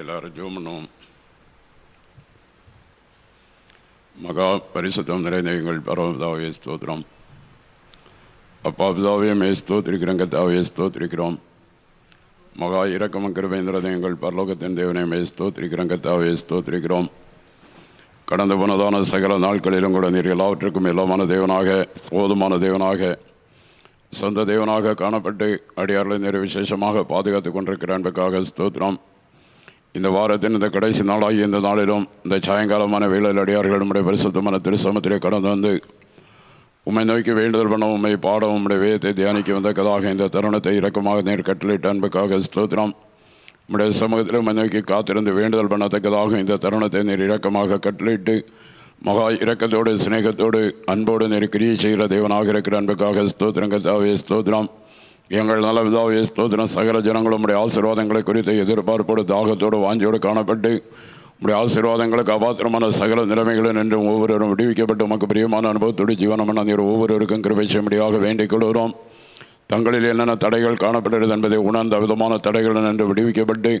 எல்லாரும் ஜூம் பண்ணுவோம் மகா பரிசுத்தம் நிறைந்த எங்கள் பரவதாவே ஸ்தோத்திரம். அப்பா பிதாவே மே ஸ்தோத்திரிக்கிறோம் கத்தாவே ஸ்தோத்திரிக்கிறோம். மகா இரக்கமும் கிருபேந்திரதை எங்கள் பரலோகத்தின் தேவனை மே ஸ்தோத்திரிக்கிறோம் கத்தாவே ஸ்தோத்திரிக்கிறோம். கடந்து போனதான சகல நாட்களிலும் கூட நீர் எல்லாவற்றுக்கும் எல்லாமான தேவனாக போதுமான தேவனாக சொந்த தேவனாக காணப்பட்டு அடியார்களை நீர் விசேஷமாக பாதுகாத்து கொண்டிருக்கிற அன்புக்காக ஸ்தோத்திரம். இந்த வாரத்தின் இந்த கடைசி நாளாகி இந்த நாளிலும் இந்த சாயங்காலமான வேலையில் அடியார்கள் நம்முடைய பரிசுத்தமான திருசமத்திலே கடந்து வந்து உண்மை நோக்கி வேண்டுதல் பண்ண உண்மை பாட உம்முடைய வேதத்தை தியானிக்க வந்தக்கதாக இந்த தருணத்தை இறக்கமாக நேர் கட்டளிட்ட அன்புக்காக ஸ்தோத்திரம். உம்முடைய சமூகத்தில் உண்மை நோக்கி காத்திருந்து வேண்டுதல் பண்ணத்தக்கதாக இந்த தருணத்தை நீர் இறக்கமாக கட்டளிட்டு மகா இரக்கத்தோடு சிநேகத்தோடு அன்போடு நெருக்கிரியை கிரியை செய்கிற தேவனாக இருக்கிற அன்புக்காக ஸ்தோத்திரங்கத்தாவே ஸ்தோத்திரம். எங்கள் நல்ல விதாவே ஸ்தோத்திரம். சகல ஜனங்களும் உடைய ஆசீர்வாதங்களை குறித்து எதிர்பார்ப்போடு தாகத்தோடு வாஞ்சியோடு காணப்பட்டு உடைய ஆசீர்வாதங்களுக்கு அபாத்திரமான சகல நிலைமைகளும் நின்று ஒவ்வொருவரும் விடுவிக்கப்பட்டு உமக்கு பிரியமான அனுபவத்தோடு ஜீவனமான நீர் ஒவ்வொருவருக்கும் கிருபை செய்யும்படியாக வேண்டிக் கொள்கிறோம் தங்களில் என்னென்ன தடைகள் காணப்படுகிறது என்பதை உணர்ந்த விதமான தடைகள் நின்று விடுவிக்கப்பட்டு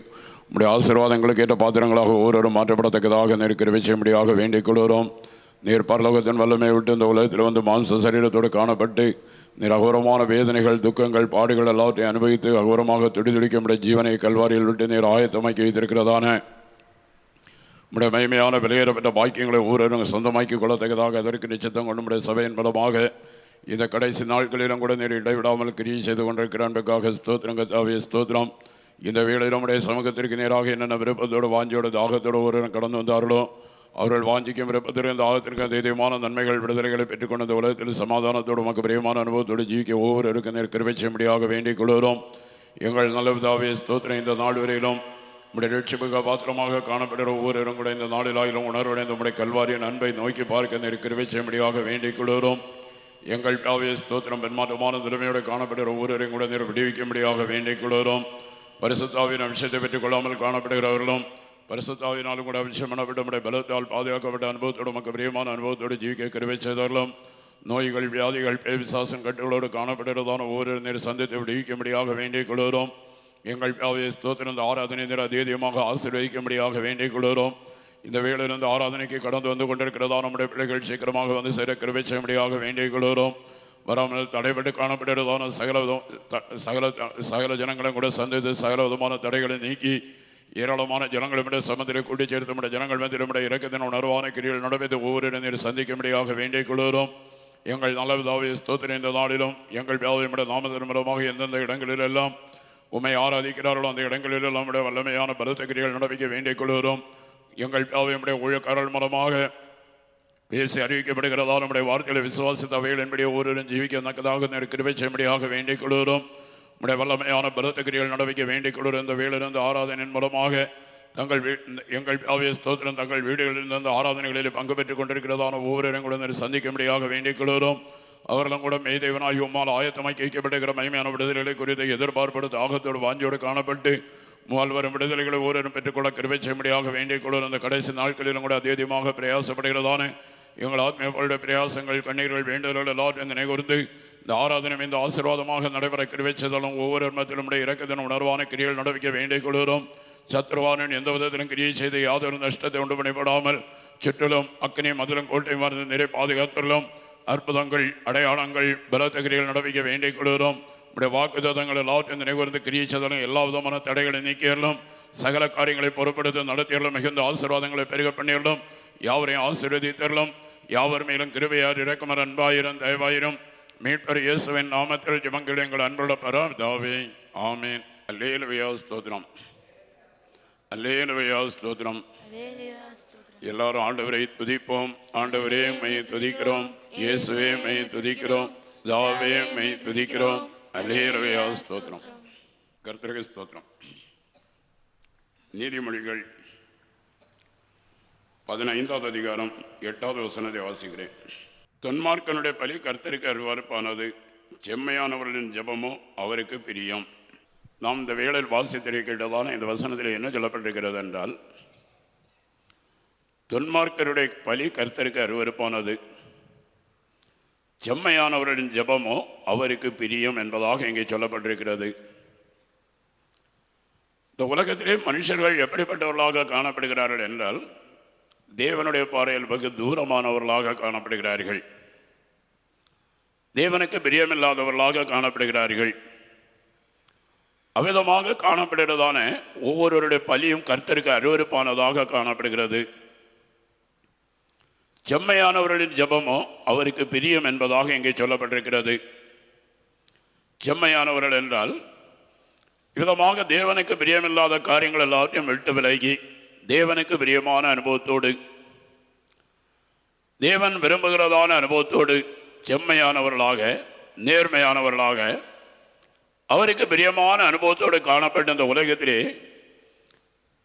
உடைய ஆசீர்வாதங்களுக்கு ஏற்ற பாத்திரங்களாக ஒவ்வொருவரும் மாற்றப்படத்தக்கதாக நீர் கிருபை செய்யும்படியாக வேண்டிக் கொள்கிறோம் நீர் பரலோகத்தின் வல்லமை விட்டு இந்த உலகத்தில் வந்து மாம்ச சரீரத்தோடு காணப்பட்டு நீர் அகோரமான வேதனைகள் துக்கங்கள் பாடுகள் எல்லாவற்றையும் அனுபவித்து அகோரமாக துடிதுடிக்க முடிய ஜீவனை கல்வாரியில் விட்டு நீர் ஆயத்தமாக்கி வைத்திருக்கிறதான உடைய மகிமையான விலையேறப்பட்ட பாக்கியங்களை ஒவ்வொருவரும் சொந்தமாக்கி கொள்ளத்தக்கதாக அதற்கு நிச்சயத்தம் கொண்டு நம்முடைய சபையின் மூலமாக இந்த கடைசி நாட்களிலும் கூட நீர் இடைவிடாமல் கிரியை செய்து கொண்டிருக்கிற அன்புக்காக ஸ்தோத்திரங்கத்தாவிய ஸ்தோத்திரம். இந்த வேளையில் நம்முடைய சமூகத்திற்கு நேராக என்னென்ன விருப்பத்தோடு வாஞ்சியோடு தாகத்தோடு ஒருவரும் கடந்து வந்தார்களோ அவர்கள் வாஞ்சிக்கும் விருப்பத்திற்கு இந்த ஆகத்திற்கு தைரியமான நன்மைகள் விடுதலைகளை பெற்றுக்கொண்ட இந்த உலகத்தில் சமாதானத்தோடு நமக்கு பிரியமான அனுபவத்தோடு ஜீவிக்க ஒவ்வொருவருக்கும் நேர் கிருபை செய்யும்படியாக வேண்டிக் கொள்கிறோம். எங்கள் நல்ல விதாவே ஸ்தோத்திரம் இந்த நாள் வரையிலும் நம்முடைய ரட்சிப்புக பாத்திரமாக காணப்படுகிற ஒவ்வொருவரும் கூட இந்த நாளிலாயிலும் உணர்வடைந்த நம்முடைய கல்வாரியின் அன்பை நோக்கி பார்க்க நேர் கிருபை செய்யும்படியாக வேண்டிக் கொள்கிறோம். எங்கள் பிதாவே ஸ்தோத்திரம் பெண்மாற்றமான நிலைமையோடு காணப்படுகிற ஒவ்வொருவரையும் கூட நேர் விடுவிக்கும்படியாக வேண்டிக் கொள்கிறோம். பரிசுத்தாவின் அம்சத்தை பெற்றுக் கொள்ளாமல் காணப்படுகிறவர்களும் பரிசுத்தாவினாலும் கூட அபிஷமான பண்ணப்பட்ட பலத்தால் பாதுகாக்கப்பட்ட அனுபவத்தோடு நமக்கு பிரியமான அனுபவத்தோடு ஜீவிக்க கருவை நோய்கள் வியாதிகள் பேவிசாசம் கட்டுகளோடு காணப்படுகிறதான ஒவ்வொரு நேர் சந்தித்து விடுவிக்கும்படியாக வேண்டிக் கொள்கிறோம் எங்கள் வியாதியை ஸ்தோத்திரம் ஆராதனை நேர அதீதமாக ஆசீர்வதிக்கும்படியாக வேண்டிக் கொள்கிறோம் இந்த வேலையிலிருந்து ஆராதனைக்கு கடந்து வந்து கொண்டிருக்கிறதா நம்முடைய பிள்ளைகள் சீக்கிரமாக வந்து சேர கிருபை செய்யும்படியாக வேண்டிக் கொள்கிறோம் வராமல் தடைபட்டு காணப்படுகிறதான சகல விதம் த- சகல சகல ஜனங்களும் கூட சந்தித்து சகல விதமான தடைகளை நீக்கி ஏராளமான ஜனங்களுடைய சமத்திலே கூட்டி சேர்த்து நம்முடைய ஜனங்கள் வந்து நம்முடைய இறக்கத்தின் உணர்வான கிரியில் நடப்பது ஒவ்வொரு நீர் சந்திக்கும்படியாக வேண்டிக் கொள்கிறோம். எங்கள் நல்லவிதாவை ஸ்தோத்திரம் இந்த நாளிலும். எங்கள் வியாதியுடைய நாமத்தின் மூலமாக எந்தெந்த இடங்களிலெல்லாம் உண்மை ஆராதிக்கிறார்களோ அந்த இடங்களிலெல்லாம் நம்முடைய வல்லமையான பலத்த கிரிகள் நடப்பிக்க வேண்டிக் கொள்கிறோம். எங்கள் பிதாவையுடைய ஊழியக்காரர்கள் மூலமாக பேசி அறிவிக்கப்படுகிறதா நம்முடைய வார்த்தைகளை விசுவாசித்த அவைகளின்படி ஒவ்வொருவரும் ஜீவிக்க தக்கதாக நேர் கிருபை செய்யும்படியாக வேண்டிக் கொள்கிறோம். நம்முடைய வல்லமையான பலத்த கிரிகள் நடவடிக்கை வேண்டிக் கொண்டிருந்த இந்த வேளிலிருந்து ஆராதனையின் மூலமாக தங்கள் வீ எங்கள் ஆவிய ஸ்தோத்திரம் தங்கள் வீடுகளிலிருந்து அந்த ஆராதனைகளில் பங்கு பெற்றுக் கொண்டிருக்கிறதான ஒவ்வொருவரையும் கூட நேர் சந்திக்கும்படியாக வேண்டிக் கொள்கிறோம். அவர்களும் கூட மெய்தேவனாகி உம்மால் ஆயத்தமாக்கி வைக்கப்பட்டிருக்கிற மகிமையான விடுதலைகளை குறித்து எதிர்பார்ப்போடு தாகத்தோடு வாஞ்சியோடு காணப்பட்டு மூவால் வரும் விடுதலைகளை ஒவ்வொருவரும் பெற்றுக்கொள்ள கிருபை செய்யும்படியாக வேண்டிக் கொள்ளும் அந்த கடைசி நாட்களிலும் கூட அதிகமாக பிரயாசப்படுகிறதான எங்கள் ஆத்மீயர்களுடைய பிரயாசங்கள் கண்ணீர்கள் வேண்டுதல்கள் எல்லாற்றையும் நினைவுறுந்து இந்த ஆராதனை இந்த ஆசீர்வாதமாக நடைபெற கிருவை செய்தாலும் ஒவ்வொரு மத்திலும் இறக்கத்தின் உணர்வான கிரியில் நடவிக்க வேண்டிக் கொள்கிறோம். சத்ருவானன் எந்த விதத்திலும் கிரியை செய்து யாதொரு நஷ்டத்தை உண்டு பண்ணிவிடாமல் சுற்றிலும் அக்கனையும் மதிலும் கோட்டையும் மருந்து நிறை பாதுகாத்துள்ளோம். அற்புதங்கள் அடையாளங்கள் பலத்த கிரியில் நடவிக்க வேண்டிக் கொள்கிறோம். உடைய வாக்குத்தங்கள் எல்லாவற்றையும் நினைவுர்ந்து கிரியை செய்தாலும் எல்லா விதமான தடைகளை நீக்கியறலும் சகல காரியங்களை பொறுப்படுத்த நடத்தியறலும் மிகுந்த ஆசீர்வாதங்களை பெருக பண்ணியறலும் யாவரையும் ஆசீர்வதித்தரலும் யாவர் மேலும் கிருவையார் இறக்குமர் அன்பாயிரம் தயவாயிரம். மீட்பர் இயேசுவின் நாமத்தில் ஜபங்கள் எங்கள் அன்புள்ள தாவே ஆமேன். அல்லேலுவையா ஸ்தோத்திரம். அல்லேலுவையா ஸ்தோத்திரம். எல்லாரும் ஆண்டவரை துதிப்போம். ஆண்டவரே மெய் துதிக்கிறோம். இயேசுவே மெய் துதிக்கிறோம். தாவே மெய் துதிக்கிறோம். அல்லேலுவையா ஸ்தோத்திரம். கர்த்தருக்கு ஸ்தோத்திரம். நீதிமொழிகள் பதினைந்தாவது அதிகாரம் எட்டாவது வசனத்தை வாசிக்கிறேன். தொன்மார்க்கனுடைய பலி கர்த்தருக்கு அருவறுப்பானது செம்மையானவர்களின் ஜெபமோ அவருக்கு பிரியம். நாம் இந்த வேளையில் வாசித்திருக்கிறதான இந்த வசனத்தில் என்ன சொல்லப்பட்டிருக்கிறது என்றால் தொன்மார்க்கருடைய பலி கர்த்தருக்கு அருவறுப்பானது செம்மையானவர்களின் ஜெபமோ அவருக்கு பிரியம் என்பதாக இங்கே சொல்லப்பட்டிருக்கிறது. இந்த உலகத்திலே மனுஷர்கள் எப்படிப்பட்டவர்களாக காணப்படுகிறார்கள் என்றால் தேவனுடைய பாறையில் வெகு தூரமானவர்களாக காணப்படுகிறார்கள். தேவனுக்கு பிரியமில்லாதவர்களாக காணப்படுகிறார்கள். அவ்விதமாக காணப்படுகிறதான ஒவ்வொருவருடைய பலியும் கர்த்தருக்கு அருவருப்பானதாக காணப்படுகிறது. செம்மையானவர்களின் ஜெபமோ அவருக்கு பிரியம் என்பதாக இங்கே சொல்லப்பட்டிருக்கிறது. செம்மையானவர்கள் என்றால் விதமாக தேவனுக்கு பிரியமில்லாத காரியங்கள் எல்லாத்தையும் விட்டு விலகி தேவனுக்கு பிரியமான அனுபவத்தோடு தேவன் விரும்புகிறதான அனுபவத்தோடு செம்மையானவர்களாக நேர்மையானவர்களாக அவருக்கு பிரியமான அனுபவத்தோடு காணப்பட்ட இந்த உலகத்திலே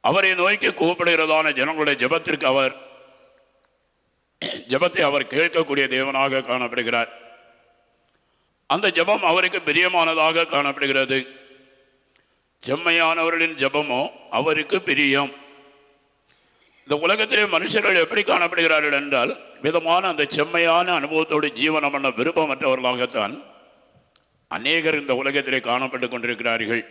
அவரை நோக்கி கூப்பிடுகிறதான ஜனங்களுடைய ஜெபத்திற்கு அவர் ஜெபத்தை அவர் கேட்கக்கூடிய தேவனாக காணப்படுகிறார். அந்த ஜெபம் அவருக்கு பிரியமானதாக காணப்படுகிறது. செம்மையானவர்களின் ஜபமோ அவருக்கு பிரியம். இந்த உலகத்திலே மனுஷர்கள் எப்படி காணப்படுகிறார்கள் என்றால் விதமான அந்த செம்மையான அனுபவத்தோடு ஜீவனம் பண்ண விருப்பமற்றவர்களாகத்தான் அநேகர் இந்த உலகத்திலே காணப்பட்டு கொண்டிருக்கிறார்கள்.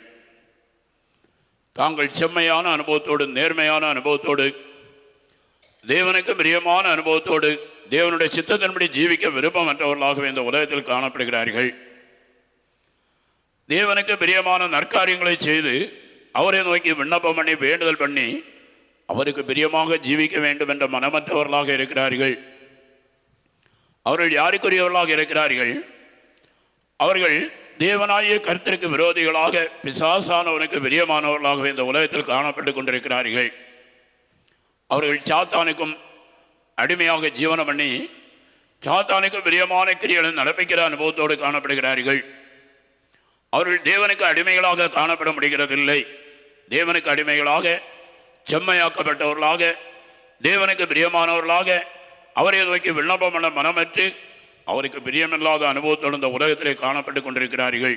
தாங்கள் செம்மையான அனுபவத்தோடு நேர்மையான அனுபவத்தோடு தேவனுக்கு பிரியமான அனுபவத்தோடு தேவனுடைய சித்தத்தின்படி ஜீவிக்க விருப்பமற்றவர்களாகவே இந்த உலகத்தில் காணப்படுகிறார்கள். தேவனுக்கு பிரியமான நற்காரியங்களை செய்து அவரை நோக்கி விண்ணப்பம் பண்ணி வேண்டுதல் பண்ணி அவருக்கு பிரியமாக ஜீவிக்க வேண்டும் என்ற மனமற்றவர்களாக இருக்கிறார்கள். அவர்கள் யாருக்குரியவர்களாக இருக்கிறார்கள்? அவர்கள் தேவனாய கருத்திற்கு விரோதிகளாக பிசாசானவனுக்கு பிரியமானவர்களாகவே இந்த உலகத்தில் காணப்பட்டு கொண்டிருக்கிறார்கள். அவர்கள் சாத்தானுக்கும் அடிமையாக ஜீவனம் பண்ணி சாத்தானுக்கு பிரியமான கிரியலை நடப்பிக்கிற அனுபவத்தோடு காணப்படுகிறார்கள். அவர்கள் தேவனுக்கு அடிமைகளாக காணப்பட முடிகிறதில்லை. தேவனுக்கு அடிமைகளாக செம்மையாக்கப்பட்டவர்களாக தேவனுக்கு பிரியமானவர்களாக அவரை நோக்கி விண்ணப்பம் பண்ண மனமற்று அவருக்கு பிரியமில்லாத அனுபவத்தோடு இந்த உலகத்திலே காணப்பட்டு கொண்டிருக்கிறார்கள்.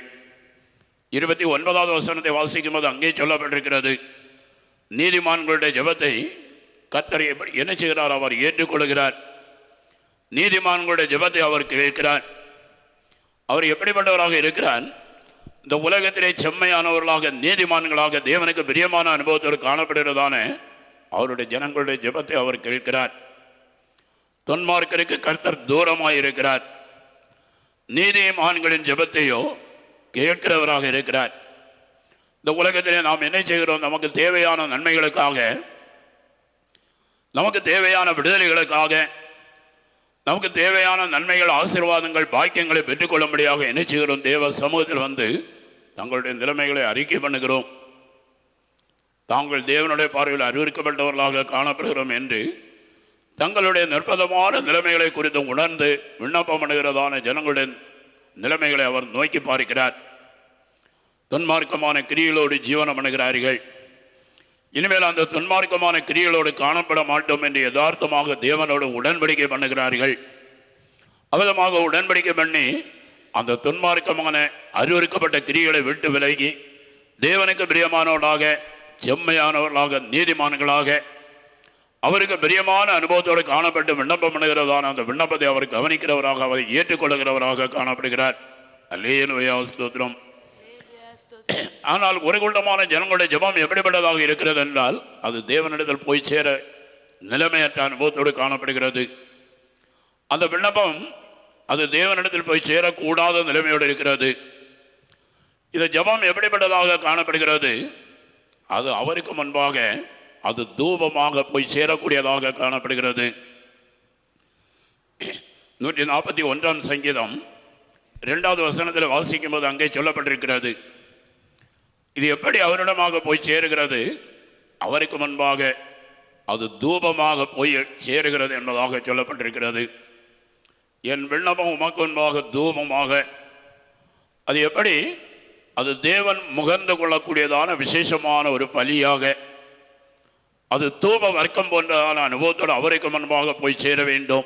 இருபத்தி ஒன்பதாவது வசனத்தை வாசிக்கும் போது அங்கே சொல்லப்பட்டிருக்கிறது நீதிமான்களுடைய ஜெபத்தை கத்தரை என்ன செய்கிறார் அவர் ஏற்றுக்கொள்கிறார். நீதிமான்களுடைய ஜெபத்தை அவர் கேட்கிறார். அவர் எப்படிப்பட்டவராக இருக்கிறார்? இந்த உலகத்திலே செம்மையானவர்களாக நீதிமான்களாக தேவனுக்கு பிரியமான அனுபவத்தோடு காணப்படுகிறதான அவருடைய ஜனங்களுடைய ஜெபத்தை அவர் கேட்கிறார். தொன்மார்க்கருக்கு கர்த்தர் தூரமாக இருக்கிறார். நீதிமான்களின் ஜெபத்தையோ கேட்கிறவராக இருக்கிறார். இந்த உலகத்திலே நாம் என்ன செய்கிறோம்? நமக்கு தேவையான நன்மைகளுக்காக நமக்கு தேவையான விடுதலைகளுக்காக நமக்கு தேவையான நன்மைகள் ஆசீர்வாதங்கள் பாக்கியங்களை பெற்றுக்கொள்ளும்படியாக என்ன செய்கிறோம்? தேவ சமூகத்தில் வந்து தங்களுடைய நிலைமைகளை அறிக்கை பண்ணுகிறோம். தாங்கள் தேவனுடைய பார்வையில் அறிவிக்கப்பட்டவர்களாக காணப்படுகிறோம் என்று தங்களுடைய நிர்பந்தமான நிலைமைகளை குறித்து உணர்ந்து விண்ணப்பம் பண்ணுகிறதான ஜனங்களுடைய நிலைமைகளை அவர் நோக்கி பார்க்கிறார். துன்மார்க்கமான கிரியிலோடு ஜீவனம் பண்ணுகிறார்கள் இனிமேல் அந்த துன்மார்க்கமான கிரியைகளோடு காணப்பட மாட்டோம் என்று யதார்த்தமாக தேவனோடு உடன்படிக்கை பண்ணுகிறார்கள். அவிதமாக உடன்படிக்கை பண்ணி அந்த துன்மார்க்கமான அறிவுறுக்கப்பட்ட கிரிகளை விட்டு விலகி தேவனுக்கு பிரியமானவர்களாக செம்மையானவர்களாக நீதிமான்களாக அவருக்கு பிரியமான அனுபவத்தோடு காணப்பட்டு விண்ணப்பம் பண்ணுகிறதான அந்த விண்ணப்பத்தை அவர் கவனிக்கிறவராக அவரை ஏற்றுக்கொள்கிறவராக காணப்படுகிறார். அல்லேனுவையா ஸ்தோத்திரம். ஆனால் ஒரு குண்டமான ஜனங்களுடைய ஜெபம் எப்படிப்பட்டதாக இருக்கிறது என்றால் அது தேவனிடத்தில் போய் சேர நிலைமையற்ற அனுபவத்தோடு காணப்படுகிறது. அந்த விண்ணப்பம் அது தேவனிடத்தில் போய் சேரக்கூடாத நிலைமையோடு இருக்கிறது. இந்த ஜெபம் எப்படிப்பட்டதாக காணப்படுகிறது? அது அவருக்கு முன்பாக அது தூபமாக போய் சேரக்கூடியதாக காணப்படுகிறது. நூற்றி நாற்பத்தி ஒன்றாம் சங்கீதம் ரெண்டாவது வசனத்தில் வாசிக்கும் போது அங்கே சொல்லப்பட்டிருக்கிறது. இது எப்படி அவரிடமாக போய் சேருகிறது? அவருக்கு முன்பாக அது தூபமாக போய் சேருகிறது என்பதாக சொல்லப்பட்டிருக்கிறது. என் விண்ணப்பம் உமக்கு முன்பாக தூபமாக. அது எப்படி? அது தேவன் முகர்ந்து கொள்ளக்கூடியதான விசேஷமான ஒரு பலியாக. அது தூப வர்க்கம் போன்றதான அனுபவத்தோடு அவருக்கு முன்பாக போய் சேர வேண்டும்.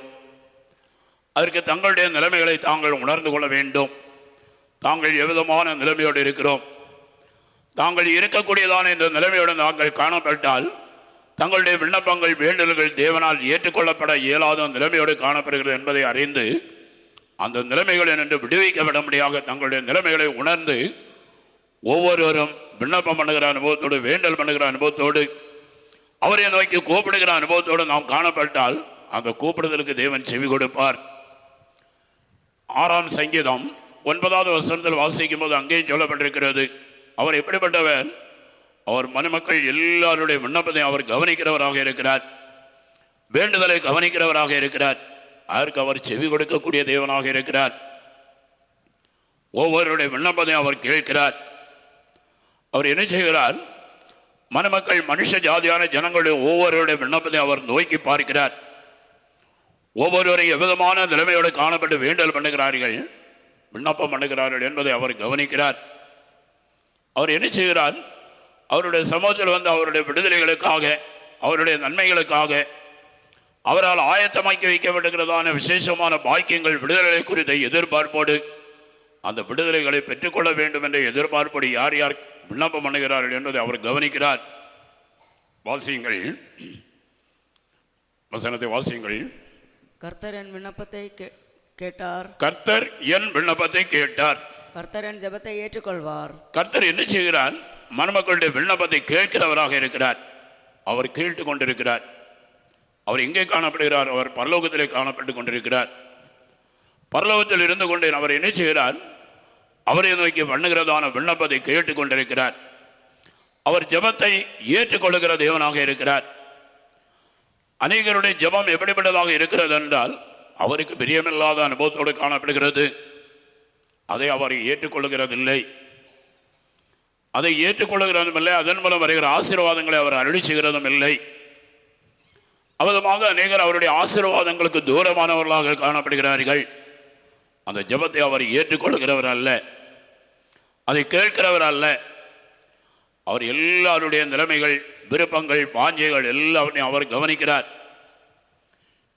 அதற்கு தங்களுடைய நிலைமைகளை தாங்கள் உணர்ந்து கொள்ள வேண்டும். தாங்கள் எவ்விதமான நிலைமையோடு இருக்கிறோம்? தாங்கள் இருக்கக்கூடியதான இந்த நிலைமையுடன் நாங்கள் காணப்பட்டால் தங்களுடைய விண்ணப்பங்கள் வேண்டுதல்கள் தேவனால் ஏற்றுக்கொள்ளப்பட இயலாத நிலைமையோடு காணப்படுகிறது என்பதை அறிந்து அந்த நிலைமைகளை நின்று விடுவிக்கப்படும்படியாக தங்களுடைய நிலைமைகளை உணர்ந்து ஒவ்வொருவரும் விண்ணப்பம் பண்ணுகிற அனுபவத்தோடு வேண்டல் பண்ணுகிற அனுபவத்தோடு அவரை நோக்கி கூப்பிடுகிற அனுபவத்தோடு நாம் காணப்பட்டால் அந்த கூப்பிடுதலுக்கு தேவன் செவி கொடுப்பார். ஆறாம் சங்கீதம் ஒன்பதாவது வசனத்தில் வாசிக்கும் போது அங்கேயும் சொல்லப்பட்டிருக்கிறது. அவர் எப்படிப்பட்டவர்? அவர் மணமக்கள் எல்லாருடைய விண்ணப்பத்தையும் அவர் கவனிக்கிறவராக இருக்கிறார். வேண்டுதலை கவனிக்கிறவராக இருக்கிறார். அதற்கு அவர் செவி கொடுக்கக்கூடிய தேவனாக இருக்கிறார். ஒவ்வொருடைய விண்ணப்பத்தையும் அவர் கேட்கிறார். அவர் என்ன செய்கிறார்? மணமக்கள் மனுஷ ஜாதியான ஜனங்களுடைய ஒவ்வொருடைய விண்ணப்பத்தையும் அவர் நோக்கி பார்க்கிறார். ஒவ்வொருவரையும் எவ்விதமான நிலைமையோடு காணப்பட்டு வேண்டல் பண்ணுகிறார்கள்? விண்ணப்பம் பண்ணுகிறார்கள் என்பதை அவர் கவனிக்கிறார். அவர் என்ன செய்கிறார்? அவருடைய சமூகத்தில் வந்து அவருடைய விடுதலைகளுக்காக அவருடைய நன்மைகளுக்காக அவரால் ஆயத்தமாக்கி வைக்கப்படுகிறதான விசேஷமான பாக்கியங்கள் விடுதலை குறித்த எதிர்பார்ப்போடு அந்த விடுதலைகளை பெற்றுக்கொள்ள வேண்டும் என்ற எதிர்பார்ப்போடு யார் யார் விண்ணப்பம் பண்ணுகிறார்கள் என்பதை அவர் கவனிக்கிறார். வாசியுங்கள். வசனத்தை வாசியுங்கள். கர்த்தர் என் விண்ணப்பத்தை கேட்டார். கர்த்தர் என் விண்ணப்பத்தை கேட்டார். கர்த்தர் என் ஜெபத்தை ஏற்றுக்கொள்வார். கர்த்தர் என்ன செய்கிறார்? மணமக்களுடைய விண்ணப்பத்தை கேட்கிறவராக இருக்கிறார். அவர் கேட்டு கொண்டிருக்கிறார். அவர் எங்கே காணப்படுகிறார்? அவர் பரலோகத்திலே காணப்பட்டு கொண்டிருக்கிறார். பரலோகத்தில் இருந்து கொண்டு அவர் என்ன செய்கிறார்? அவரை நோக்கி பண்ணுகிறதான விண்ணப்பத்தை கேட்டு கொண்டிருக்கிறார். அவர் ஜெபத்தை ஏற்றுக்கொள்கிற தேவனாக இருக்கிறார். அநேகருடைய ஜெபம் எப்படிப்பட்டதாக இருக்கிறது என்றால் அவருக்கு பிரியமில்லாத அனுபவத்தோடு காணப்படுகிறது. அதை அவர் ஏற்றுக்கொள்கிறதில்லை. அதை ஏற்றுக்கொள்கிறதும் இல்லை அதன் மூலம் வருகிற ஆசீர்வாதங்களை அவர் அருளி செய்கிறதும் இல்லை அவதமாக அநேகர் அவருடைய ஆசீர்வாதங்களுக்கு தூரமானவர்களாக காணப்படுகிறார்கள். அந்த ஜெபத்தை அவர் ஏற்றுக்கொள்கிறவர் அல்ல. அதை கேட்கிறவர் அல்ல. அவர் எல்லாருடைய நிலைமைகள் விருப்பங்கள் பாஞ்சைகள் எல்லாவற்றையும் அவர் கவனிக்கிறார்.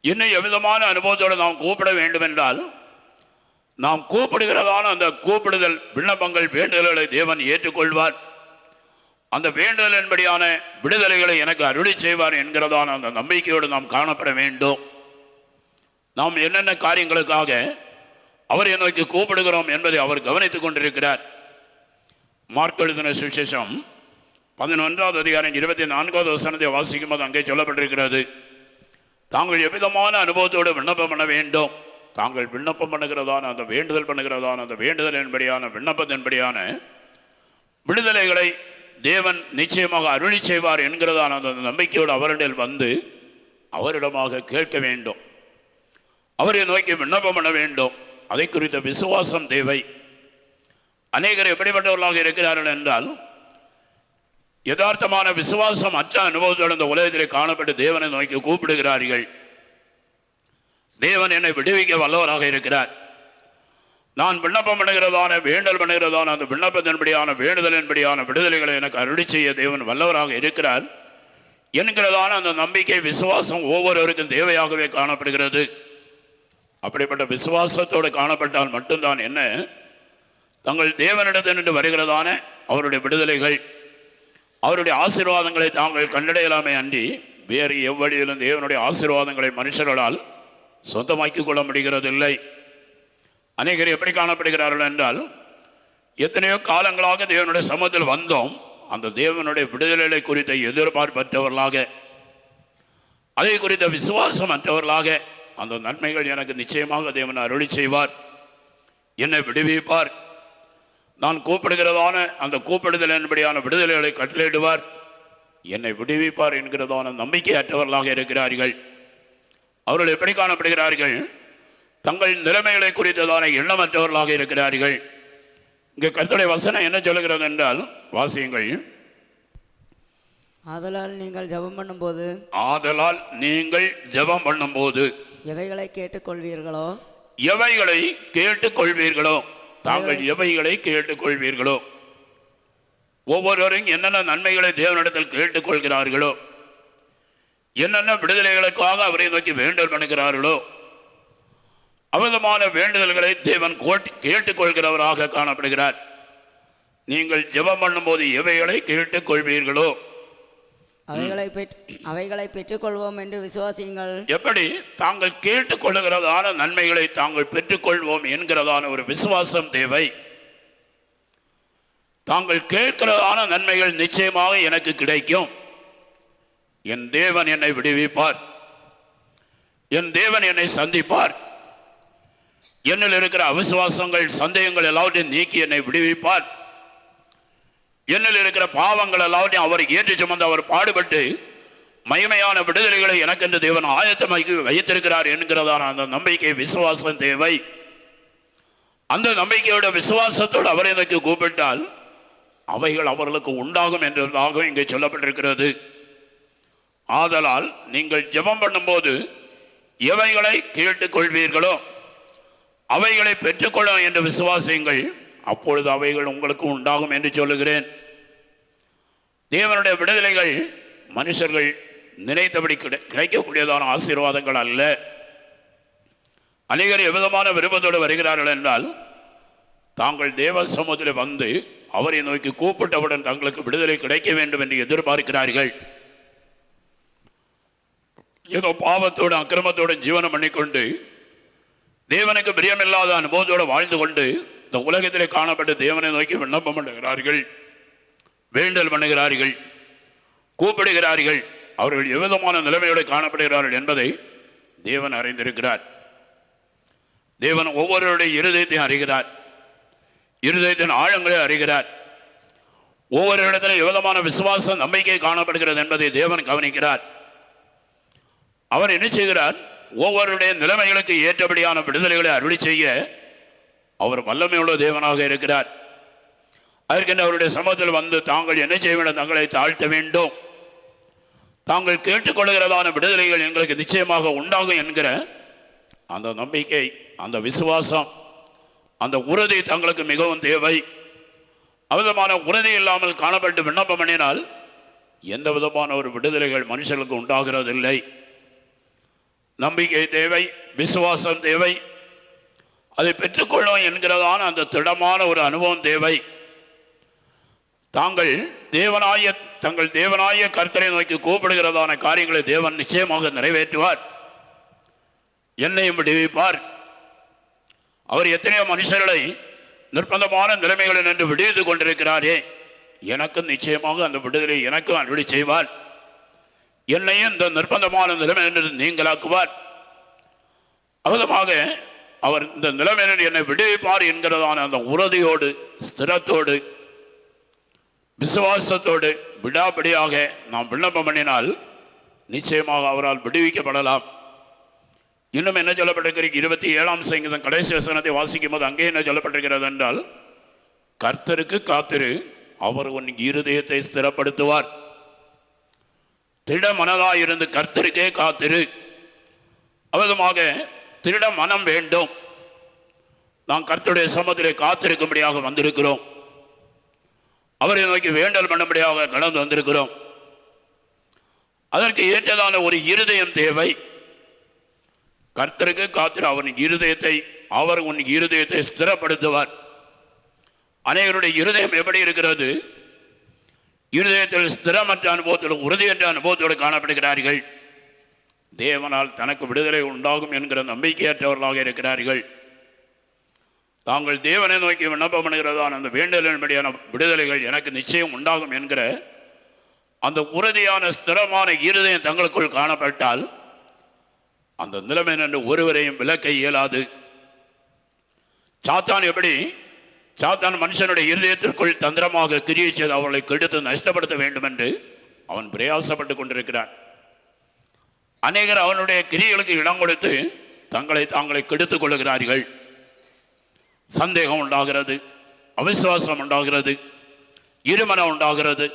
இன்னும் எவ்விதமான அனுபவத்தோடு நாம் கூப்பிட வேண்டும் என்றால் நாம் கூப்பிடுகிறதான அந்த கூப்பிடுதல் விண்ணப்பங்கள் வேண்டுதல்களை தேவன் ஏற்றுக்கொள்வார். அந்த வேண்டுதலின்படியான விடுதலைகளை எனக்கு அருளி செய்வார் என்கிறதான அந்த நம்பிக்கையோடு நாம் காணப்பட வேண்டும். நாம் என்னென்ன காரியங்களுக்காக அவர் என்னைக்கு கூப்பிடுகிறோம் என்பதை அவர் கவனித்துக் கொண்டிருக்கிறார். மார்க் எழுதின சுவிசேஷம் பதினொன்றாவது அதிகாரம் இருபத்தி நான்காவது வசனத்தை வாசிக்கும் போது அங்கே சொல்லப்பட்டிருக்கிறது. தாங்கள் எவ்விதமான அனுபவத்தோடு விண்ணப்பம் பண்ண வேண்டும். தாங்கள் விண்ணப்பம் பண்ணுகிறதான அந்த வேண்டுதல் பண்ணுகிறதான அந்த வேண்டுதல் என்படியான விண்ணப்பத்தின்படியான விடுதலைகளை தேவன் நிச்சயமாக அருளி செய்வார் என்கிறதான அந்த நம்பிக்கையோடு அவரிடம் வந்து அவரிடமாக கேட்க வேண்டும். அவரை நோக்கி விண்ணப்பம் பண்ண வேண்டும். அதை குறித்த விசுவாசம் தேவை. அநேகர் எப்படிப்பட்டவர்களாக இருக்கிறார்கள் என்றால் யதார்த்தமான விசுவாசம் அற்ற அனுபவத்தோடு இந்த உலகத்திலே காணப்பட்டு தேவனை நோக்கி கூப்பிடுகிறார்கள். தேவன் என்னை விடுவிக்க வல்லவராக இருக்கிறார். நான் விண்ணப்பம் பண்ணுகிறதான வேண்டல் பண்ணுகிறதான அந்த விண்ணப்பத்தின்படியான வேண்டுதலின்படியான விடுதலைகளை எனக்கு அருளி செய்ய தேவன் வல்லவராக இருக்கிறார். என்கிறதான அந்த நம்பிக்கை விசுவாசம் ஒவ்வொருவருக்கும் தேவையாகவே காணப்படுகிறது. அப்படிப்பட்ட விசுவாசத்தோடு காணப்பட்டால் மட்டும்தான் என்ன? தங்கள் தேவனிடத்தினின்று வருகிறதான அவருடைய விடுதலைகள் அவருடைய ஆசீர்வாதங்களை தாங்கள் கண்டடையலாமே அன்றி வேறு எவ்வழியிலும் தேவனுடைய ஆசீர்வாதங்களை மனுஷர்களால் சொந்தமாக்கிக் கொள்ள முடிகிறதில்லை அநேகர் எப்படி காணப்படுகிறார்கள் என்றால் எத்தனையோ காலங்களாக தேவனுடைய சமூகத்தில் வந்தோம். அந்த தேவனுடைய விடுதலை குறித்த எதிர்பார்ப்பற்றவர்களாக அதை குறித்த விசுவாசம் அற்றவர்களாக அந்த நன்மைகள் எனக்கு நிச்சயமாக தேவன் அருளி செய்வார். என்னை விடுவிப்பார். நான் கூப்பிடுகிறதான அந்த கூப்பிடுதல் என்படியான விடுதலைகளை கட்டளையிடுவார். என்னை விடுவிப்பார் என்கிறதான நம்பிக்கை அற்றவர்களாக இருக்கிறார்கள். அவர்கள் எப்படி காணப்படுகிறார்கள்? தங்கள் நிலைமைகளை குறித்ததான எண்ணமற்றவர்களாக இருக்கிறார்கள். இங்கே கர்த்தருடைய வசனம் என்ன சொல்லுகிறது என்றால் வாசியுங்கள். ஆதலால் நீங்கள் ஜெபம் பண்ணும்போது ஆதலால் நீங்கள் ஜெபம் பண்ணும்போது எவைகளை கேட்டுக்கொள்வீர்களோ? எவைகளை கேட்டுக்கொள்வீர்களோ? தாங்கள் எவைகளை கேட்டுக்கொள்வீர்களோ? ஒவ்வொருவரும் என்னென்ன நன்மைகளை தேவனிடத்தில் கேட்டுக்கொள்கிறார்களோ? என்னென்ன விடுதலைகளுக்காக அவரை நோக்கி வேண்டல் பண்ணுகிறார்களோ அவதமான வேண்டுதல்களை தேவன் கோட்டி கேட்டுக்கொள்கிறவராக காணப்படுகிறார். நீங்கள் ஜெபம் பண்ணும்போது எவைகளை கேட்டுக்கொள்வீர்களோ? அவைகளை அவைகளை பெற்றுக்கொள்வோம் என்று விசுவாசியுங்கள். எப்படி? தாங்கள் கேட்டுக்கொள்ளுகிறதான நன்மைகளை தாங்கள் பெற்றுக்கொள்வோம் என்கிறதான ஒரு விசுவாசம் தேவை. தாங்கள் கேட்கிறதான நன்மைகள் நிச்சயமாக எனக்கு கிடைக்கும். என் தேவன் என்னை விடுவிப்பார். என் தேவன் என்னை சந்திப்பார். என்னில் இருக்கிற அவிசுவாசங்கள் சந்தேகங்கள் எல்லாவற்றையும் நீக்கி என்னை விடுவிப்பார். என்னில் இருக்கிற பாவங்கள் எல்லாவற்றையும் அவர் ஏற்றி சுமந்து அவர் பாடுபட்டு மகிமையான விடுதலைகளை எனக்கு இந்த தேவன் ஆயத்தமாக்கி வைத்திருக்கிறார் என்கிறதான அந்த நம்பிக்கை விசுவாசம் தேவை. அந்த நம்பிக்கையோட விசுவாசத்தோடு அவர் எனக்கு கூப்பிட்டால் அவைகள் அவர்களுக்கு உண்டாகும் என்றதாக இங்கே சொல்லப்பட்டிருக்கிறது. ஆதலால் நீங்கள் ஜெபம் பண்ணும்போது எவைகளை கேட்டுக்கொள்வீர்களோ அவைகளை பெற்றுக்கொள்ளும் என்று விசுவாசியுங்கள். அப்பொழுது அவைகள் உங்களுக்கு உண்டாகும் என்று சொல்லுகிறேன். தேவனுடைய விடுதலைகள் மனுஷர்கள் நினைத்தபடி கிடை- கிடைக்கக்கூடியதான ஆசீர்வாதங்கள் அல்ல. அநேகர் எவ்விதமான விருப்பத்தோடு வருகிறார்கள் என்றால் தாங்கள் தேவ சமூகத்தில் வந்து அவரை நோக்கி கூப்பிட்டவுடன் தங்களுக்கு விடுதலை கிடைக்க வேண்டும் என்று எதிர்பார்க்கிறார்கள். ஏதோ பாவத்தோடு அக்கிரமத்தோடு ஜீவனம் பண்ணிக்கொண்டு தேவனுக்கு பிரியமில்லாத அனுபவத்தோடு வாழ்ந்து கொண்டு இந்த உலகத்திலே காணப்பட்ட தேவனை நோக்கி விண்ணப்பம் பண்ணுகிறார்கள். வேண்டல் பண்ணுகிறார்கள். கூப்பிடுகிறார்கள். அவர்கள் எவ்விதமான நிலைமையோடு காணப்படுகிறார்கள் என்பதை தேவன் அறிந்திருக்கிறார். தேவன் ஒவ்வொருவருடைய இருதயத்தையும் அறிகிறார். இருதயத்தின் ஆழங்களை அறிகிறார். ஒவ்வொரு இடத்திலும் எவ்விதமான விசுவாச நம்பிக்கை காணப்படுகிறது என்பதை தேவன் கவனிக்கிறார். அவர் என்ன செய்கிறார்? ஒவ்வொருடைய நிலைமைகளுக்கு ஏற்றபடியான விடுதலைகளை அருளி செய்ய அவர் வல்லமையுள்ள தேவனாக இருக்கிறார். அதற்கென்று அவருடைய சமூகத்தில் வந்து தாங்கள் என்ன செய்ய வேண்டும்? தங்களை தாழ்த்த வேண்டும். தாங்கள் கேட்டுக்கொள்கிறதான விடுதலைகள் எங்களுக்கு நிச்சயமாக உண்டாகும் என்கிற அந்த நம்பிக்கை அந்த விசுவாசம் அந்த உறுதி தங்களுக்கு மிகவும் தேவை. அவிதமான உறுதி இல்லாமல் காணப்பட்டு விண்ணப்பம் பண்ணினால் எந்த விதமான ஒரு விடுதலைகள் மனுஷர்களுக்கு உண்டாகிறதில்லை. நம்பிக்கை தேவை விசுவாசம் தேவை. அதை பெற்றுக்கொள்ளும் என்கிறதான அந்த திடமான ஒரு அனுபவம் தேவை. தாங்கள் தேவனாய தங்கள் தேவனாய கர்த்தரை நோக்கி கூப்பிடுகிறதான காரியங்களை தேவன் நிச்சயமாக நிறைவேற்றுவார். என்னையும் விடுவிப்பார். அவர் எத்தனையோ மனுஷர்களை நிர்பந்தமான நிலைமைகளில் நின்று விடுவித்துக் கொண்டிருக்கிறாரே. எனக்கும் நிச்சயமாக அந்த விடுதலை எனக்கும் அருளி செய்வார். என்னையும் இந்த நிர்பந்தமான நிலைமையிலிருந்து நீங்களாக்குவார். அவதமாக அவர் இந்த நிலைமையினர் என்னை விடுவிப்பார் என்கிறதான அந்த உறுதியோடு ஸ்திரத்தோடு விசுவாசத்தோடு விடாபிடியாக நாம் விண்ணப்பம் பண்ணினால் நிச்சயமாக அவரால் விடுவிக்கப்படலாம். இன்னும் என்ன சொல்லப்பட்டிருக்கிறது? இருபத்தி ஏழாம் சங்கீதம் கடைசி வசனத்தை வாசிக்கும் போது அங்கே என்ன சொல்லப்பட்டிருக்கிறது என்றால் கர்த்தருக்கு காத்திரு அவர் உன் இருதயத்தை ஸ்திரப்படுத்துவார். திட மனதாயிருந்து கர்த்தருக்கே காத்திரு. அவதமாக திருட மனம் வேண்டும். நாம் கர்த்தருடைய சமத்திலே காத்திருக்கும்படியாக வந்திருக்கிறோம். அவரை நோக்கி வேண்டல் பண்ணும்படியாக கடந்து வந்திருக்கிறோம். அதற்கு ஏற்றதான ஒரு இருதயம் தேவை. கர்த்தருக்கு காத்திரு அவன் இருதயத்தை அவர் உன் இருதயத்தை ஸ்திரப்படுத்துவார். அனைவருடைய இருதயம் எப்படி இருக்கிறது? இருதயத்தில் ஸ்திரமற்ற அனுபவத்தில் உறுதியற்ற அனுபவத்தோடு காணப்படுகிறார்கள். தேவனால் தனக்கு விடுதலை உண்டாகும் என்கிற நம்பிக்கையற்றவர்களாக இருக்கிறார்கள். தாங்கள் தேவனை நோக்கி விண்ணப்பம் பண்ணுகிறதான அந்த வேண்டுதலின்படியான விடுதலைகள் எனக்கு நிச்சயம் உண்டாகும் என்கிற அந்த உறுதியான ஸ்திரமான இருதயம் தங்களுக்குள் காணப்பட்டால் அந்த நிலைமை நின்று ஒருவரையும் விளக்க இயலாது. சாத்தான் எப்படி சாத்தான் மனுஷனுடைய இருதயத்திற்குள் தந்திரமாக கிரியை செய்து அவர்களை கெடுத்து நஷ்டப்படுத்த வேண்டும் என்று அவன் பிரயாசப்பட்டு கொண்டிருக்கிறான். அநேகர் அவனுடைய கிரியைகளுக்கு இடம் கொடுத்து தங்களை தாங்களை கெடுத்துக் கொள்ளுகிறார்கள். சந்தேகம் உண்டாகிறது அவிசுவாசம் உண்டாகிறது இருமனம் உண்டாகிறது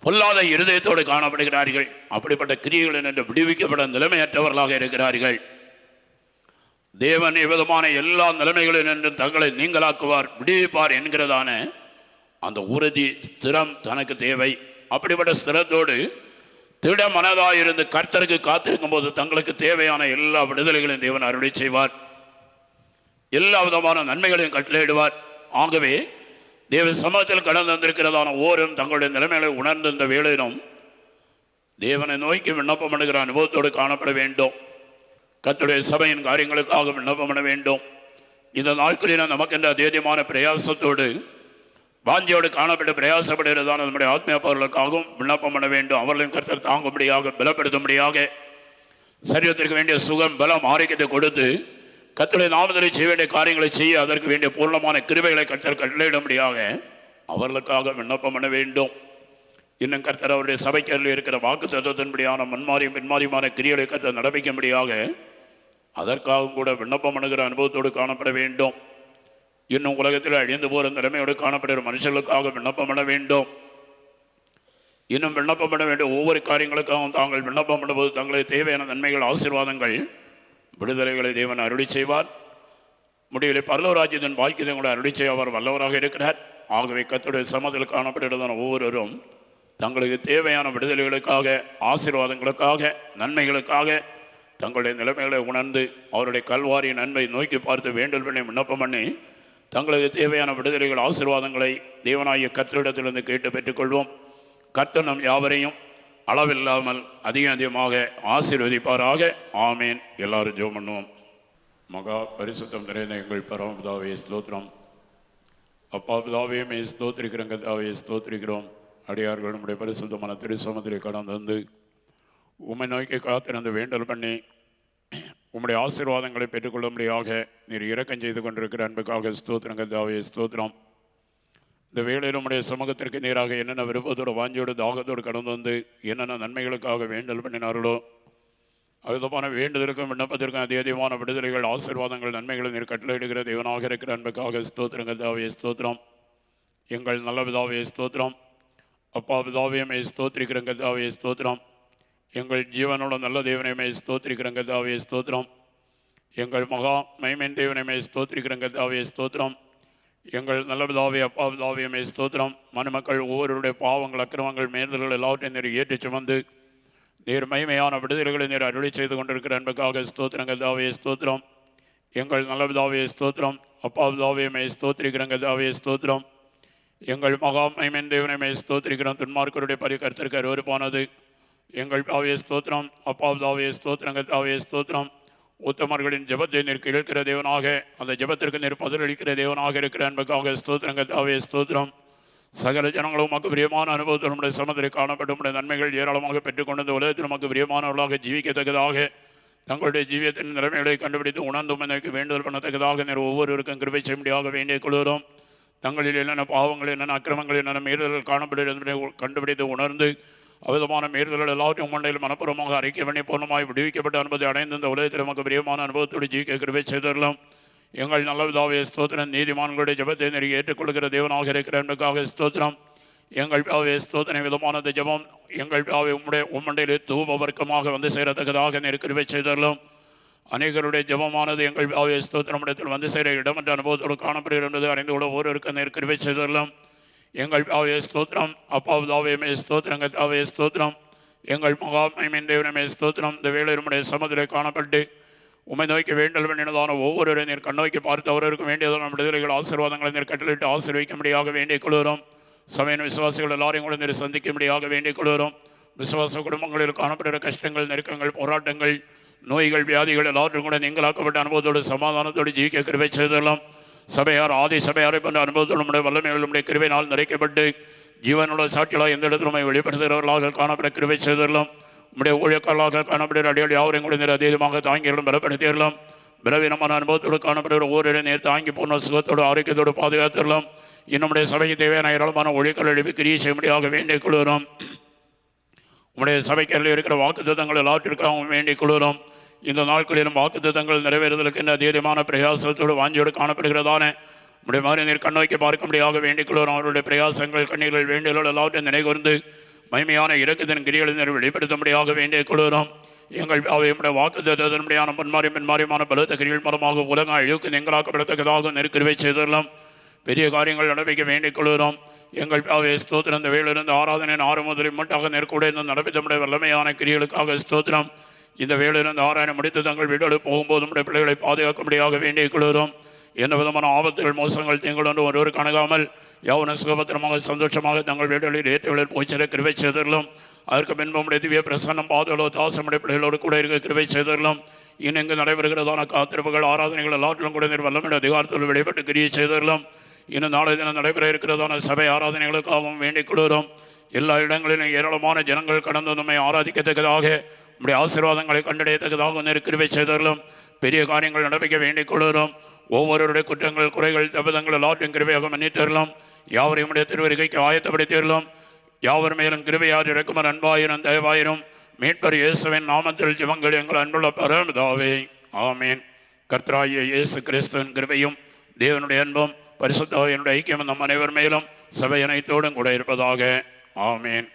பொல்லாத இருதயத்தோடு காணப்படுகிறார்கள். அப்படிப்பட்ட கிரியைகள் என்று விடுவிக்கப்பட நிலைமையற்றவர்களாக இருக்கிறார்கள். தேவன் விதமான எல்லா நிலைமைகளில் நின்று தங்களை நீங்களாக்குவார். விடுவிப்பார் என்கிறதான அந்த உறுதி ஸ்திரம் தனக்கு தேவை. அப்படிப்பட்ட ஸ்திரத்தோடு திட மனதாயிருந்து கர்த்தருக்கு காத்திருக்கும் போது தங்களுக்கு தேவையான எல்லா விடுதலைகளையும் தேவன் அருளை செய்வார். எல்லா விதமான நன்மைகளையும் கட்டளையிடுவார். ஆகவே தேவ சமூகத்தில் கடந்து வந்திருக்கிறதான ஓரும் தங்களுடைய நிலைமைகளை உணர்ந்திருந்த இந்த தேவனை நோய்க்கு விண்ணப்பம் பண்ணுகிற அனுபவத்தோடு காணப்பட வேண்டும். கத்துடைய சபையின் காரியங்களுக்காக விண்ணப்பம் பண்ண வேண்டும். இந்த நாட்களில் நமக்கென்ற அதேதியமான பிரயாசத்தோடு வாஞ்சியோடு காணப்பட்டு பிரயாசப்படுகிறதான நம்முடைய ஆத்மிய விண்ணப்பம் பண்ண வேண்டும். அவர்களையும் கருத்தர் தாங்கும்படியாக பலப்படுத்தும்படியாக சரீரத்திற்கு வேண்டிய சுகம் பலம் ஆரோக்கியத்தை கொடுத்து கத்தருடைய நாமதலை செய்ய வேண்டிய காரியங்களை செய்ய அதற்கு வேண்டிய பூர்ணமான கிருவைகளை கத்தர் கட்டளையிடும்படியாக அவர்களுக்காக விண்ணப்பம் பண்ண வேண்டும். இன்னும் கர்த்தர் அவருடைய சபைக்கரில் இருக்கிற வாக்கு தத்துவத்தின்படியான முன்மாரியும் பின்மாரியுமான கிரியலை கர்த்தர் நடப்பிக்கும்படியாக அதற்காகவும் கூட விண்ணப்பம் அணுகிற அனுபவத்தோடு காணப்பட வேண்டும். இன்னும் உலகத்தில் அழிந்து போகிற நிலைமையோடு காணப்படுகிற மனுஷர்களுக்காக விண்ணப்பம் பண்ண வேண்டும். இன்னும் விண்ணப்பம் பண்ண வேண்டிய ஒவ்வொரு காரியங்களுக்காகவும் தாங்கள் விண்ணப்பம் பண்ணும்போது தங்களுக்கு தேவையான நன்மைகள் ஆசீர்வாதங்கள் விடுதலைகளை தேவன் அருளி செய்வார். முடிவில் பல்லவராஜ்யத்தின் பாக்கியத்தை கூட அருளி செய்ய அவர் வல்லவராக இருக்கிறார். ஆகவே கத்துடைய சமத்தில் காணப்படுகிறதான ஒவ்வொருவரும் தங்களுக்கு தேவையான விடுதலைகளுக்காக ஆசீர்வாதங்களுக்காக நன்மைகளுக்காக தங்களுடைய நிலைமைகளை உணர்ந்து அவருடைய கல்வாரி நன்மை நோக்கி பார்த்து வேண்டல் பண்ணி விண்ணப்பம் பண்ணி தங்களுக்கு தேவையான விடுதலைகள் ஆசீர்வாதங்களை தேவனாகிய கத்தரிடத்திலிருந்து கேட்டு பெற்றுக்கொள்வோம். கர்த்தர் நம் யாவரையும் அளவில்லாமல் அதிகம் அதிகமாக ஆசீர்வதிப்பாராக. ஆமேன். எல்லாரும் ஜோ பண்ணுவோம். மகா பரிசுத்தம் நிறைந்த எங்கள் பரமபிதாவே ஸ்தோத்திரம். அப்பா பிதாவே மே ஸ்தோத்திரிக்கிறோம் ஸ்தோத்திரிக்கிறோம். அடியார்கள் நம்முடைய பரிசுத்தமான திருசமத்திலே கடந்து வந்து உம்மை நோக்கி காத்திருந்து வேண்டல் பண்ணி உம்முடைய ஆசீர்வாதங்களை பெற்றுக்கொள்ளும்படியாக நீர் இறக்கம் செய்து கொண்டிருக்கிற அன்புக்காக ஸ்தோத்திரம் கதாவே ஸ்தோத்திரம். இந்த வேளையில் உம்முடைய சமூகத்திற்கு நேராக என்னென்ன விருப்பத்தோடு வாஞ்சியோடு தாகத்தோடு கடந்து வந்து என்னென்ன நன்மைகளுக்காக வேண்டல் பண்ணினார்களோ அவிதமான வேண்டுதலுக்கும் விண்ணப்பத்திற்கும் அதே அதிகமான விடுதலைகள் ஆசீர்வாதங்கள் நன்மைகளை நீர் கட்டளையிடுகிற தேவனாக இருக்கிற அன்புக்காக ஸ்தோத்திரம் கதாவே ஸ்தோத்திரம். எங்கள் நல்ல பிதாவே ஸ்தோத்திரம். அப்பா விதாவியமே ஸ்தோத்திரிக்கிற தாவே ஸ்தோத்திரம். எங்கள் ஜீவனோட நல்ல தேவனையுமே ஸ்தோத்திரிக்கிறங்க தாவே ஸ்தோத்திரம். எங்கள் மகா மைமேன் தேவனையுமே ஸ்தோத்திரிக்கிறங்க தாவே ஸ்தோத்திரம். எங்கள் நல்ல பிதாவே ஸ்தோத்திரம். மனுமக்கள் ஒவ்வொருடைய பாவங்கள் அக்கிரமங்கள் மேந்தல்கள் எல்லாவற்றையும் நீர் ஏற்றி சுமந்து நீர் மகிமையான விடுதலைகளை நீர் அருளி செய்து கொண்டிருக்கிற அன்புக்காக ஸ்தோத்திரங்கள் தாவே ஸ்தோத்திரம். எங்கள் நல்ல ஸ்தோத்திரம். அப்பா ஸ்தோத்திரிக்கிறங்க தாவே ஸ்தோத்திரம். எங்கள் மகா மைமேன் தேவனமே ஸ்தோத்திரிக்கிறோம். துன்மார்க்கருடைய பரிகர்த்தருக்கு அருவறுப்பானது எங்கள் தாவே ஸ்தோத்திரம். அப்பா தாவே ஸ்தோத்திரங்கள் தாவே ஸ்தோத்திரம். உத்தமர்களின் ஜெபத்தை நீர் கேட்கிற தேவனாக அந்த ஜெபத்திற்கு நீர் பதிலளிக்கிற தேவனாக இருக்கிற அன்புக்காக ஸ்தோத்திரங்கள் தாவே ஸ்தோத்திரம். சகல ஜனங்களும் உமக்கு பிரியமான அனுபவத்தில் நம்முடைய சமத்தில் காணப்பட்டு நம்முடைய நன்மைகள் ஏராளமாக பெற்றுக்கொண்டு இந்த உலகத்தில் நமக்கு பிரியமானவர்களாக ஜீவிக்கத்தக்கதாக தங்களுடைய ஜீவியத்தின் நிலைமைகளை கண்டுபிடித்து உணர்ந்தும் எனக்கு வேண்டுதல் பண்ணத்தக்கதாக நேர் ஒவ்வொருவருக்கும் கிருபை செய்யும்படியாக வேண்டிய கொள்கிறோம். தங்களில் என்னென்ன பாவங்கள் என்னென்ன அக்கிரமங்கள் என்னென்ன மீறுதல்கள் காணப்படுகிறது கண்டுபிடித்து உணர்ந்து அவிதமான மீறுதல்கள் எல்லாவற்றையும் மண்டையில் மனப்பூர்வமாக அறிக்கை பண்ணி பூர்ணமாய் விடுவிக்கப்பட்ட அனுபவத்தை அடைந்து இந்த உலகத்தில் நமக்கு பிரியமான அனுபவத்தோடு ஜீவிக்க கிருபை செய்தரலாம் எங்கள் நல்ல விதாவே ஸ்தோத்திரம். நீதிமான்களுடைய ஜெபத்தை நெருங்கி ஏற்றுக்கொள்கிற தேவனாக இருக்கிற என்பதற்காக ஸ்தோத்திரம். எங்கள் பியாவே ஸ்தோதனை விதமான இந்த ஜெபம் எங்கள் பியாவை உம்முடைய உம்மண்டையில் தூப வர்க்கமாக வந்து சேரத்தக்கதாக நெருக்கிருவை செய்தரலும் அநேகருடைய ஜெபமானது எங்கள் பியாவே ஸ்தோத்திரமிடத்தில் வந்து சேர இடம் என்ற அனுபவத்தோடு காணப்படுகிறது அறிந்து கூட ஒருவருக்கு நெருக்கிருவை செய்தரலாம் எங்கள் பியாவே ஸ்தோத்திரம். அப்பாவுதாவே ஸ்தோத்திரங்கள் தாவே ஸ்தோத்திரம். எங்கள் மகாமைமின் தேவனமே ஸ்தோத்திரம். இந்த வேளையில் உம்முடைய சமதிலே காணப்பட்டு உமை நோய்க்கு வேண்டல் வேண்டியதான ஒவ்வொரு நீர் கண்ணோக்கி பார்த்து அவருக்கு வேண்டியதான விடுதலைகள் ஆசீர்வாதங்களை நீர் கட்டளிட்டு ஆசீர்வதிக்கும்படியாக வேண்டிக் கொள்கிறோம். சமய விசுவாசிகள் எல்லாரையும் கூட நீர் சந்திக்கும்படியாக வேண்டிக் கொள்கிறோம். விசுவாச குடும்பங்களில் காணப்படுகிற கஷ்டங்கள் நெருக்கங்கள் போராட்டங்கள் நோய்கள் வியாதிகள் எல்லாரும் கூட நீங்களாக்கப்பட்ட அனுபவத்தோடு சமாதானத்தோடு ஜீவிக்க கிருவை செய்தலாம் சபையார் ஆதி சபையாரை போன்ற அனுபவத்தில் நம்முடைய வல்லமைகள் நம்முடைய கிருவினால் நிறைக்கப்பட்டு ஜீவனோட சாட்சிகளாக எந்த இடத்திலுமே வெளிப்படுத்துகிறவர்களாக காணப்பட கிருவை செய்திடலாம் நம்முடைய ஊழியக்காரர்களாக காணப்படுகிற அடியோடு யாவரையும் கூட நீர் அதிகமாக தாங்கிகளும் பலப்படுத்திடலாம் பலவீனமான அனுபவத்தோடு காணப்படுகிற ஓரிட நேர் தாங்கி போன சுகத்தோடு ஆரோக்கியத்தோடு பாதுகாத்திடலாம் இன்னுடைய சபைக்கு தேவையான ஏராளமான ஒழிக்கல் எழுப்பி கிரியை செய்யும்படியாக வேண்டிக் கொள்கிறோம். உங்களுடைய சபைக்கரில் இருக்கிற வாக்கு வாக்குத்தத்தங்கள் எல்லாற்றிற்காகவும் வேண்டிக் கொள்கிறோம். இந்த நாட்களிலும் வாக்குத்தத்தங்கள் நிறைவேறுதலுக்கு என்ன தீரியமான பிரயாசத்தோடு வாஞ்சியோடு காணப்படுகிறதான. நம்முடைய மாதிரி நீர் கண்ணோக்கி பார்க்கும்படியாக வேண்டிக் அவருடைய பிரயாசங்கள் கண்ணீர்கள் வேண்டுதல்கள் எல்லாவற்றையும் நினைகூர்ந்து மகிமையான இறக்குதன் கிரிகளை நீர் வெளிப்படுத்தும்படியாக வேண்டிய கொள்கிறோம் எங்கள் அவையுடைய வாக்குத்தத்தினுடையான முன்மாறி பின்மாறியமான பலத்த கிரிகள் மூலமாக உலக அழிவுக்கு நீங்களாக்கப்படத்தக்கதாக நெருக்கடிவை செய்தரலாம் பெரிய காரியங்கள் நடப்பிக்க வேண்டிக் கொள்கிறோம் எங்கள் பிதாவே ஸ்தோத்திரம். இந்த வேலிருந்து ஆராதனை ஆறு முதலில் மட்டாக நெருக்கூட இந்த நடப்பித்தமுடைய வல்லமையான கிரிகளுக்காக ஸ்தோத்திரம். இந்த வேலையில் இந்த ஆராயணம் முடித்து தங்கள் வீடுகளுக்கு போகும்போது நம்முடைய பிள்ளைகளை பாதுகாக்கும்படியாக வேண்டிக் கொள்கிறோம். எந்த விதமான ஆபத்துகள் மோசங்கள் தீங்கள் ஒன்று ஒருவர் அணுகாமல் யவன சுகபத்திரமாக சந்தோஷமாக தங்கள் வீடுகளில் ஏற்றுகளில் போய் சேர கிருவை செய்தர்களும் அதற்கு பின்பு நம்முடைய திவ்ய பிரசன்னம் பாதுகளோ தாசமுடைய பிள்ளைகளோடு கூட இருக்க கிருவை செய்தர்களும் இன்னும் இங்கு நடைபெறுகிறதான காத்திருப்புகள் ஆராதனைகள் எல்லாற்றிலும் கூட நீர் வல்லமிட அதிகாரத்தில் வெளிப்பட்டு கிரியை செய்தர்களும் இன்னும் நாளை தினம் நடைபெற இருக்கிறதான சபை ஆராதனைகளுக்காகவும் வேண்டிக் கொள்கிறோம். எல்லா இடங்களிலும் ஏராளமான ஜனங்கள் கடந்து நம்மை ஆராதிக்கத்தக்கதாக நம்முடைய ஆசீர்வாதங்களை கண்டடையத்தக்கதாக நெருக்கிருவை செய்தவர்களும் பெரிய காரியங்கள் நடப்பிக்க வேண்டிக் கொள்கிறோம் ஒவ்வொருவருடைய குற்றங்கள் குறைகள் தபதங்கள் எல்லாற்றையும் கிருபையாக மன்னித்தரலாம் யாவரையும் உடைய திருவருகைக்கு ஆயத்தப்படுத்திடலாம் யாவர் மேலும் கிருபையார் இறக்குமர் அன்பாயிரம் தயவாயிரும் மீட்பர் இயேசுவின் நாமத்தில் ஜிவங்கள் எங்கள் அன்புள்ள பரமதாவே ஆமீன். கர்த்தராய இயேசு கிறிஸ்துவின் கிருபையும் தேவனுடைய அன்பும் பரிசுத்தாவியனுடைய ஐக்கியம் நம் அனைவர் மேலும் சபை அனைத்தோடும் கூட இருப்பதாக. ஆமீன்.